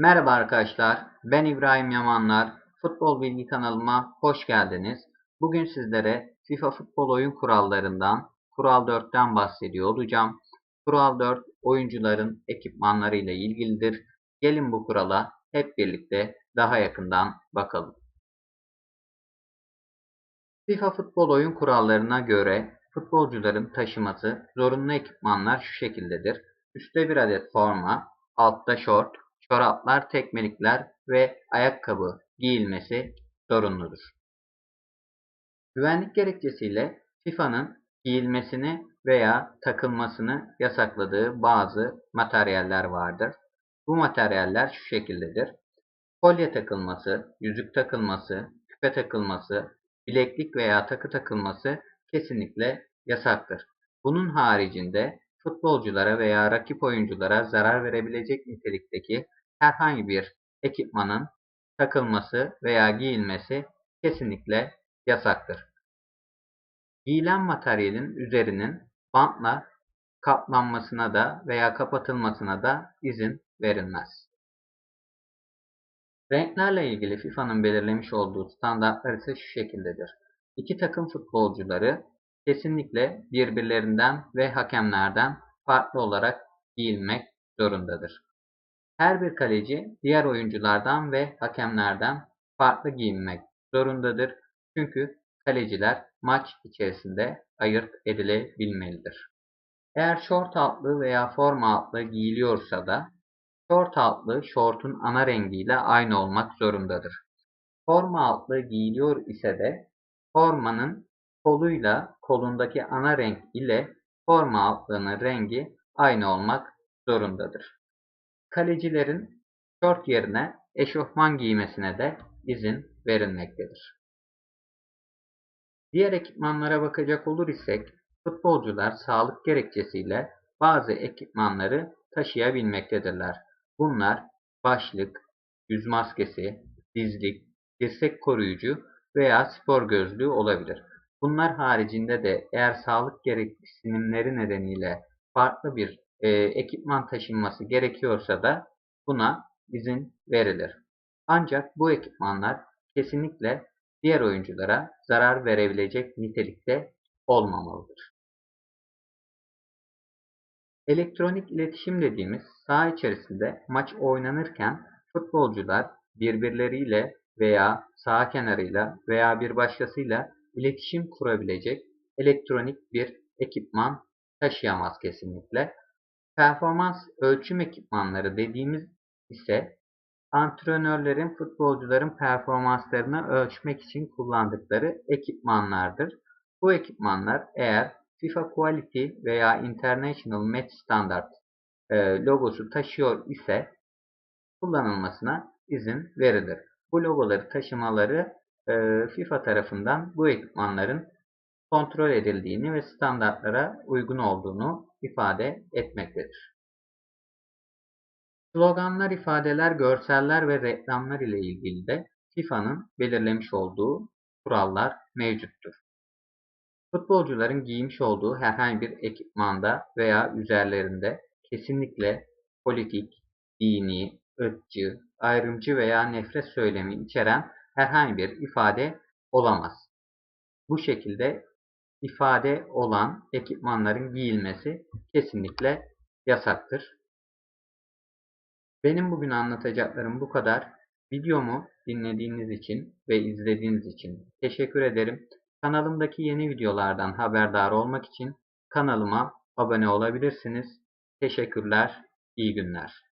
Merhaba arkadaşlar, ben İbrahim Yamanlar. Futbol Bilgi kanalıma hoş geldiniz. Bugün sizlere FIFA futbol oyun kurallarından, Kural 4'ten bahsediyor olacağım. Kural 4, oyuncuların ekipmanları ile ilgilidir. Gelin bu kurala hep birlikte daha yakından bakalım. FIFA futbol oyun kurallarına göre futbolcuların taşıması zorunlu ekipmanlar şu şekildedir. Üstte bir adet forma, altta şort, çoraplar, tekmelikler ve ayakkabı giyilmesi zorunludur. Güvenlik gerekçesiyle FIFA'nın giyilmesini veya takılmasını yasakladığı bazı materyaller vardır. Bu materyaller şu şekildedir. Kolye takılması, yüzük takılması, küpe takılması, bileklik veya takı takılması kesinlikle yasaktır. Bunun haricinde futbolculara veya rakip oyunculara zarar verebilecek nitelikteki herhangi bir ekipmanın takılması veya giyilmesi kesinlikle yasaktır. Giyilen materyalin üzerinin bantla kaplanmasına da veya kapatılmasına da izin verilmez. Renklerle ilgili FIFA'nın belirlemiş olduğu standartlar ise şu şekildedir. İki takım futbolcuları kesinlikle birbirlerinden ve hakemlerden farklı olarak giyilmek zorundadır. Her bir kaleci diğer oyunculardan ve hakemlerden farklı giyinmek zorundadır. Çünkü kaleciler maç içerisinde ayırt edilebilmelidir. Eğer şort altlı veya forma altlı giyiliyorsa da şort altlı şortun ana rengiyle aynı olmak zorundadır. Forma altlı giyiliyor ise de formanın koluyla kolundaki ana renk ile forma altlığının rengi aynı olmak zorundadır. Kalecilerin şort yerine eşofman giymesine de izin verilmektedir. Diğer ekipmanlara bakacak olur isek futbolcular sağlık gerekçesiyle bazı ekipmanları taşıyabilmektedirler. Bunlar başlık, yüz maskesi, dizlik, dirsek koruyucu veya spor gözlüğü olabilir. Bunlar haricinde de eğer sağlık gereksinimleri nedeniyle farklı bir e, ekipman taşınması gerekiyorsa da buna izin verilir. Ancak bu ekipmanlar kesinlikle diğer oyunculara zarar verebilecek nitelikte olmamalıdır. Elektronik iletişim dediğimiz saha içerisinde maç oynanırken futbolcular birbirleriyle veya saha kenarıyla veya bir başkasıyla iletişim kurabilecek elektronik bir ekipman taşıyamaz kesinlikle. Performans ölçüm ekipmanları dediğimiz ise antrenörlerin futbolcuların performanslarını ölçmek için kullandıkları ekipmanlardır. Bu ekipmanlar eğer FIFA Quality veya International Match Standard e, logosu taşıyor ise kullanılmasına izin verilir. Bu logoları taşımaları e, FIFA tarafından bu ekipmanların kontrol edildiğini ve standartlara uygun olduğunu ifade etmektedir. Sloganlar, ifadeler, görseller ve reklamlar ile ilgili de FIFA'nın belirlemiş olduğu kurallar mevcuttur. Futbolcuların giymiş olduğu herhangi bir ekipmanda veya üzerlerinde kesinlikle politik, dini, ırkçı, ayrımcı veya nefret söylemi içeren herhangi bir ifade olamaz. Bu şekilde ifade olan ekipmanların giyilmesi kesinlikle yasaktır. Benim bugün anlatacaklarım bu kadar. Videomu dinlediğiniz için ve izlediğiniz için teşekkür ederim. Kanalımdaki yeni videolardan haberdar olmak için kanalıma abone olabilirsiniz. Teşekkürler, iyi günler.